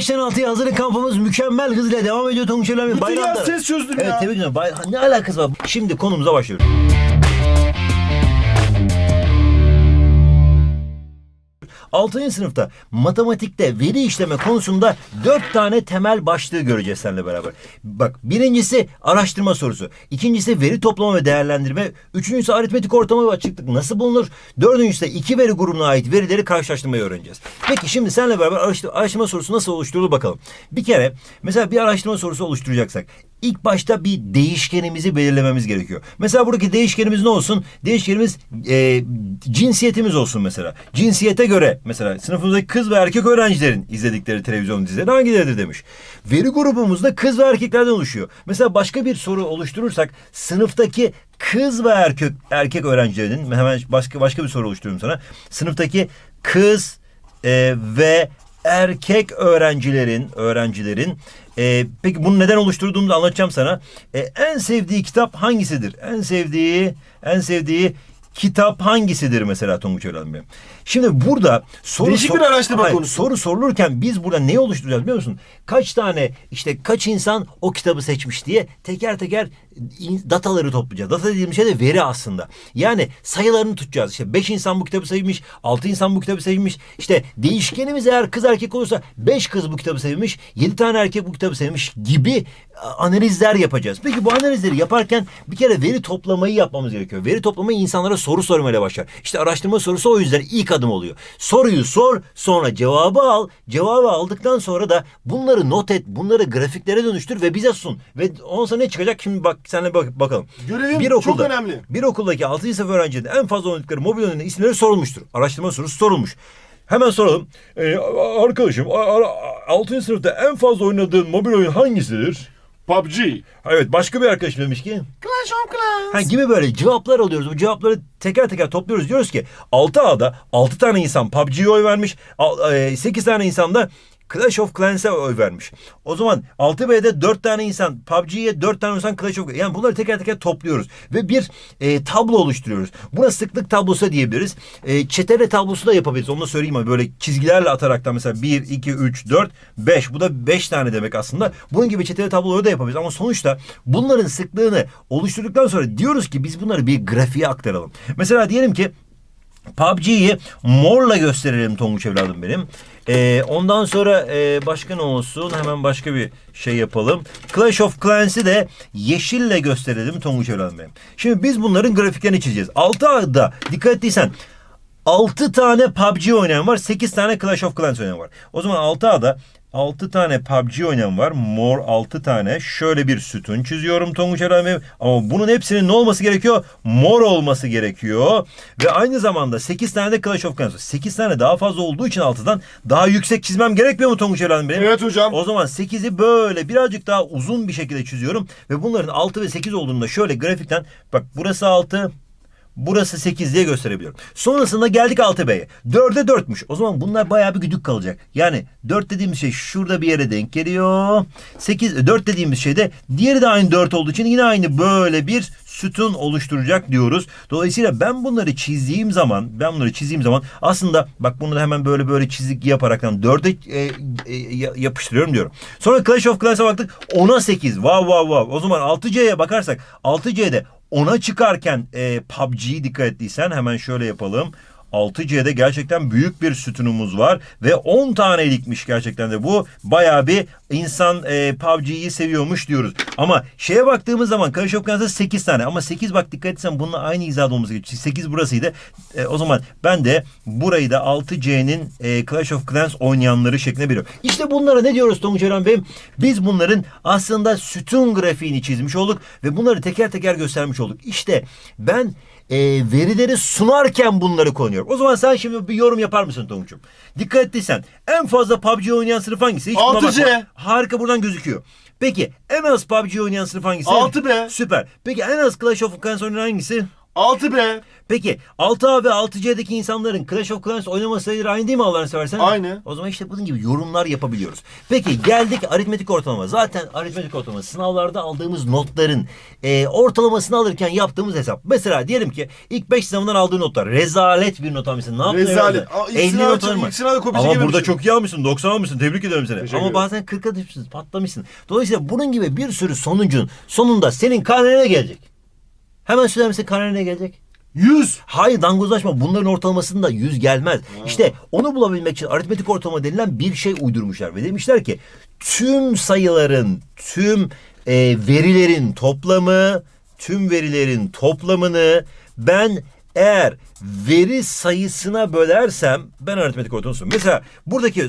5'ten 6'ya hazırlık kampımız mükemmel hızla devam ediyor Tonguç Ölen. Bütün Bayramda- yaz ses çözdüm Evet ya. tebrik. Bay- Ne alakası var? Şimdi konumuza başlıyoruz. Altıncı sınıfta matematikte veri işleme konusunda dört tane temel başlığı göreceğiz seninle beraber. Bak birincisi araştırma sorusu. ikincisi veri toplama ve değerlendirme. Üçüncüsü aritmetik ortamı ve açıklık nasıl bulunur? Dördüncüsü de iki veri grubuna ait verileri karşılaştırmayı öğreneceğiz. Peki şimdi seninle beraber araştırma sorusu nasıl oluşturulur bakalım. Bir kere mesela bir araştırma sorusu oluşturacaksak ilk başta bir değişkenimizi belirlememiz gerekiyor. Mesela buradaki değişkenimiz ne olsun? Değişkenimiz e, cinsiyetimiz olsun mesela. Cinsiyete göre mesela sınıfımızdaki kız ve erkek öğrencilerin izledikleri televizyon dizileri hangileridir demiş. Veri grubumuzda kız ve erkeklerden oluşuyor. Mesela başka bir soru oluşturursak sınıftaki kız ve erkek erkek öğrencilerin hemen başka başka bir soru oluşturuyorum sana. Sınıftaki kız e, ve erkek öğrencilerin öğrencilerin e, peki bunu neden oluşturduğumu da anlatacağım sana. E, en sevdiği kitap hangisidir? En sevdiği en sevdiği kitap hangisidir mesela Tonguç Öğren Bey? Şimdi burada soru Değişik bir araştırma konusu. Soru sorulurken biz burada ne oluşturacağız biliyor musun? Kaç tane işte kaç insan o kitabı seçmiş diye teker teker dataları toplayacağız. Data dediğim şey de veri aslında. Yani sayılarını tutacağız. İşte 5 insan bu kitabı sevmiş, 6 insan bu kitabı sevmiş. İşte değişkenimiz eğer kız erkek olursa 5 kız bu kitabı sevmiş, 7 tane erkek bu kitabı sevmiş gibi a, analizler yapacağız. Peki bu analizleri yaparken bir kere veri toplamayı yapmamız gerekiyor. Veri toplamayı insanlara soru sormayla başlar. İşte araştırma sorusu o yüzden ilk adım oluyor. Soruyu sor, sonra cevabı al. Cevabı aldıktan sonra da bunları not et, bunları grafiklere dönüştür ve bize sun. Ve sonra ne çıkacak? Şimdi bak senle bak, bakalım. Görevim çok önemli. Bir okuldaki 6. sınıf öğrencilerinin en fazla oynadıkları mobil oyunun isimleri sorulmuştur. Araştırma sorusu sorulmuş. Hemen soralım. Ee, arkadaşım 6. sınıfta en fazla oynadığın mobil oyun hangisidir? PUBG. Evet başka bir arkadaşım demiş ki. Clash of Clans. Ha, gibi böyle cevaplar alıyoruz. Bu cevapları teker teker topluyoruz. Diyoruz ki 6A'da 6 tane insan PUBG'ye oy vermiş. 8 tane insan da Clash of Clans'e oy vermiş. O zaman 6B'de 4 tane insan PUBG'ye 4 tane insan Clash of Yani bunları teker teker topluyoruz. Ve bir e, tablo oluşturuyoruz. Buna sıklık tablosu diyebiliriz. E, çetele tablosu da yapabiliriz. Onu da söyleyeyim ama böyle çizgilerle ataraktan mesela 1, 2, 3, 4, 5. Bu da 5 tane demek aslında. Bunun gibi çetele tabloları da yapabiliriz. Ama sonuçta bunların sıklığını oluşturduktan sonra diyoruz ki biz bunları bir grafiğe aktaralım. Mesela diyelim ki PUBG'yi morla gösterelim Tonguç evladım benim. Ee, ondan sonra e, başka ne olsun? Hemen başka bir şey yapalım. Clash of Clans'i de yeşille gösterelim Tonguç evladım benim. Şimdi biz bunların grafiklerini çizeceğiz. 6 A'da dikkat ettiysen 6 tane PUBG oynayan var. 8 tane Clash of Clans oynayan var. O zaman 6 A'da 6 tane PUBG oynayan var. Mor 6 tane. Şöyle bir sütun çiziyorum Tonguç Bey. Ama bunun hepsinin ne olması gerekiyor? Mor olması gerekiyor. Ve aynı zamanda 8 tane de Clash of Clans var. 8 tane daha fazla olduğu için 6'dan daha yüksek çizmem gerekmiyor mu Tonguç Eren Bey? Evet hocam. O zaman 8'i böyle birazcık daha uzun bir şekilde çiziyorum. Ve bunların 6 ve 8 olduğunda şöyle grafikten bak burası 6, Burası 8 diye gösterebiliyorum. Sonrasında geldik 6B'ye. 4'e 4'müş. O zaman bunlar bayağı bir güdük kalacak. Yani 4 dediğimiz şey şurada bir yere denk geliyor. 8 4 dediğimiz şey de diğeri de aynı 4 olduğu için yine aynı böyle bir sütun oluşturacak diyoruz. Dolayısıyla ben bunları çizdiğim zaman ben bunları çizdiğim zaman aslında bak bunu da hemen böyle böyle çizik yaparaktan 4'e e, e, ya- yapıştırıyorum diyorum. Sonra Clash of Clans'a baktık 10'a 8. Wow wow wow. O zaman 6C'ye bakarsak 6C'de ona çıkarken e, PUBG'yi dikkat ettiysen hemen şöyle yapalım. 6C'de gerçekten büyük bir sütunumuz var ve 10 tanelikmiş gerçekten de bu. Bayağı bir insan e, PUBG'yi seviyormuş diyoruz. Ama şeye baktığımız zaman Clash of Clans'ta 8 tane ama 8 bak dikkat etsen bununla aynı hizada olması gerekiyor. 8 burasıydı. E, o zaman ben de burayı da 6C'nin e, Clash of Clans oynayanları şeklinde biliyorum. İşte bunlara ne diyoruz Tonguç Eren Bey? Biz bunların aslında sütun grafiğini çizmiş olduk ve bunları teker teker göstermiş olduk. İşte ben e, verileri sunarken bunları konuyorum. O zaman sen şimdi bir yorum yapar mısın Tonguç'um? Dikkat ettiysen en fazla PUBG oynayan sınıf hangisi? Hiç buna 6C. bakma. Harika buradan gözüküyor. Peki en az PUBG oynayan sınıf hangisi? 6B. Süper. Peki en az Clash of Clans oynayan hangisi? 6B. Peki 6A ve 6C'deki insanların Clash of Clans oynama sayıları aynı değil mi Allah'ını seversen? Aynı. O zaman işte bunun gibi yorumlar yapabiliyoruz. Peki geldik aritmetik ortalama. Zaten aritmetik ortalama sınavlarda aldığımız notların e, ortalamasını alırken yaptığımız hesap. Mesela diyelim ki ilk 5 sınavından aldığı notlar rezalet bir not almışsın. Ne yaptın? Rezalet. Aa, ilk 50 sınav- not mı? ilk sınavda kopyacı Ama burada çok iyi almışsın. 90 almışsın. Tebrik ederim seni. Teşekkür Ama ederim. bazen 40'a düşmüşsün. Patlamışsın. Dolayısıyla bunun gibi bir sürü sonucun sonunda senin karnene gelecek. Hemen söyler misin karnene ne gelecek? 100. Hayır dangozlaşma bunların ortalamasında 100 gelmez. İşte onu bulabilmek için aritmetik ortalama denilen bir şey uydurmuşlar ve demişler ki tüm sayıların, tüm e, verilerin toplamı, tüm verilerin toplamını ben eğer veri sayısına bölersem ben aritmetik ortalaması. Mesela buradaki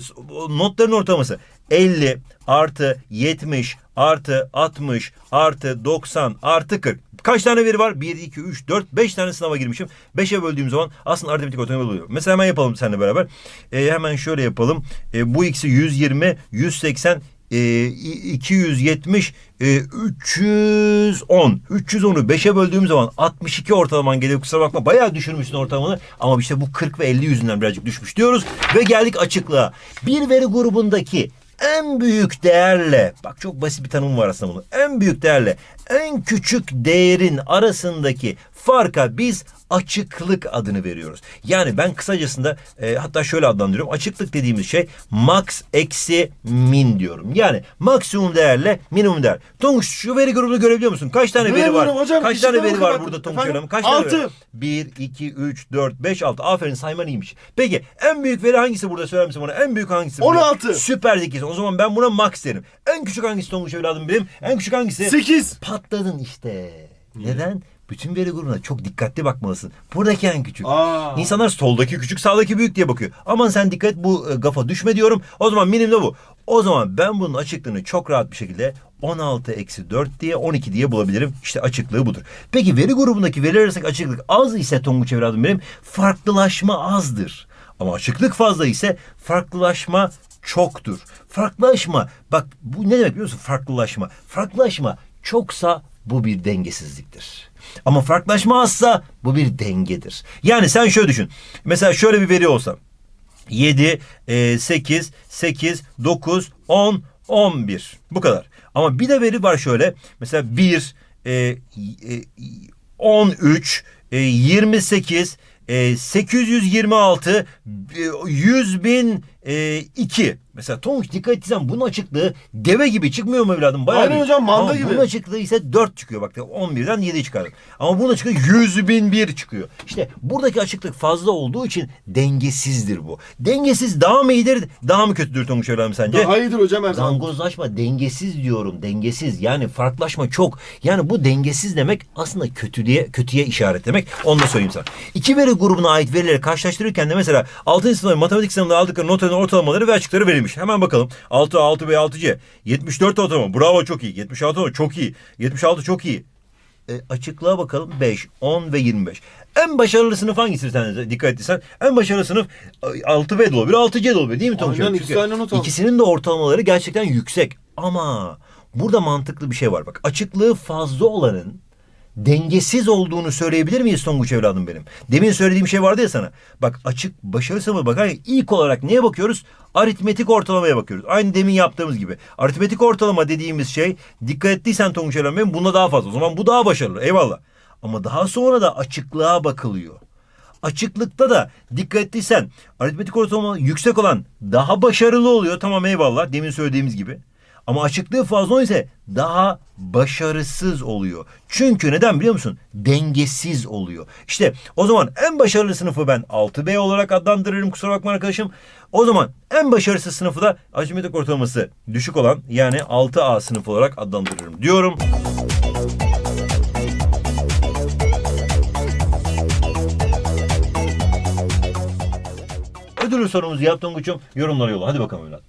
notların ortalaması 50 artı 70 artı 60 artı 90 artı 40. Kaç tane veri var? 1, 2, 3, 4, 5 tane sınava girmişim. 5'e böldüğüm zaman aslında aritmetik ortalama oluyor. Mesela hemen yapalım seninle beraber. Ee, hemen şöyle yapalım. Ee, bu ikisi 120, 180, e, 270, e, 310. 310'u 5'e böldüğüm zaman 62 ortalaman geliyor. Kusura bakma bayağı düşürmüşsün ortalamanı. Ama işte bu 40 ve 50 yüzünden birazcık düşmüş diyoruz. Ve geldik açıklığa. Bir veri grubundaki en büyük değerle bak çok basit bir tanım var aslında bunun. En büyük değerle en küçük değerin arasındaki farka biz açıklık adını veriyoruz. Yani ben kısacasında e, hatta şöyle adlandırıyorum. Açıklık dediğimiz şey max eksi min diyorum. Yani maksimum değerle minimum değer. Tonguç şu veri grubunu görebiliyor musun? Kaç tane veri var? Hocam. Kaç İşte tane veri var burada Tonguç? Hanım? Kaç tane veri? 1, 2, 3, 4, 5, 6. Aferin sayman iyiymiş. Peki en büyük veri hangisi burada söyler misin bana? En büyük hangisi? burada? 16. Süper zekisin. O zaman ben buna max derim. En küçük hangisi Tonguç evladım benim? En küçük hangisi? 8. Patladın işte. Neden? Bütün veri grubuna çok dikkatli bakmalısın. Buradaki en küçük. Aa. İnsanlar soldaki küçük, sağdaki büyük diye bakıyor. Aman sen dikkat bu e, gafa düşme diyorum. O zaman minim de bu. O zaman ben bunun açıklığını çok rahat bir şekilde 16 eksi 4 diye 12 diye bulabilirim. İşte açıklığı budur. Peki veri grubundaki veriler arasındaki açıklık az ise Tonguç evladım benim farklılaşma azdır. Ama açıklık fazla ise farklılaşma çoktur. Farklılaşma bak bu ne demek biliyor musun farklılaşma? Farklılaşma çoksa bu bir dengesizliktir. Ama farklılaşma azsa bu bir dengedir. Yani sen şöyle düşün. Mesela şöyle bir veri olsa. 7, e, 8, 8, 9, 10, 11. Bu kadar. Ama bir de veri var şöyle. Mesela 1, e, e, 13, e, 28, e, 826, e, 100 bin, e, 2. Mesela Tonguç dikkat etsen bunun açıklığı deve gibi çıkmıyor mu evladım? Bayağı Aynen bir- hocam, manda Ama gibi. Bunun açıklığı ise 4 çıkıyor bak 11'den 7 çıkardım. Ama bunun açıklığı 100 bin 1 çıkıyor. İşte buradaki açıklık fazla olduğu için dengesizdir bu. Dengesiz daha mı iyidir daha mı kötüdür Tonguç evladım sence? Daha iyidir hocam her zaman. Dangozlaşma dengesiz diyorum dengesiz yani farklılaşma çok yani bu dengesiz demek aslında kötü diye kötüye işaret demek onu da söyleyeyim sana. İki veri grubuna ait verileri karşılaştırırken de mesela 6. sınıf matematik sınavında aldıkları notların ortalamaları ve açıkları verilmiş. Hemen bakalım 6 6B 6C 74 ortalama bravo çok iyi 76 ortalama çok iyi 76 çok iyi. E, açıklığa bakalım 5, 10 ve 25. En başarılı sınıf hangisi sen dikkat ettiysen? En başarılı sınıf 6B de olabilir, 6C de olabilir değil mi Tonguç? Aynen, ikisi aynı not. İkisinin de ortalamaları gerçekten yüksek. Ama burada mantıklı bir şey var. Bak açıklığı fazla olanın dengesiz olduğunu söyleyebilir miyiz Tonguç evladım benim? Demin söylediğim şey vardı ya sana. Bak açık başarı sınavı bakar ilk olarak neye bakıyoruz? Aritmetik ortalamaya bakıyoruz. Aynı demin yaptığımız gibi. Aritmetik ortalama dediğimiz şey dikkat ettiysen Tonguç evladım benim bunda daha fazla. O zaman bu daha başarılı. Eyvallah. Ama daha sonra da açıklığa bakılıyor. Açıklıkta da dikkat ettiysen aritmetik ortalama yüksek olan daha başarılı oluyor. Tamam eyvallah demin söylediğimiz gibi. Ama açıklığı fazla ise daha başarısız oluyor. Çünkü neden biliyor musun? Dengesiz oluyor. İşte o zaman en başarılı sınıfı ben 6B olarak adlandırırım kusura bakma arkadaşım. O zaman en başarısız sınıfı da aritmetik ortalaması düşük olan yani 6A sınıfı olarak adlandırırım diyorum. Ödülü sorumuzu yap Tonguç'um. Yorumlara yolla. Hadi bakalım evlat.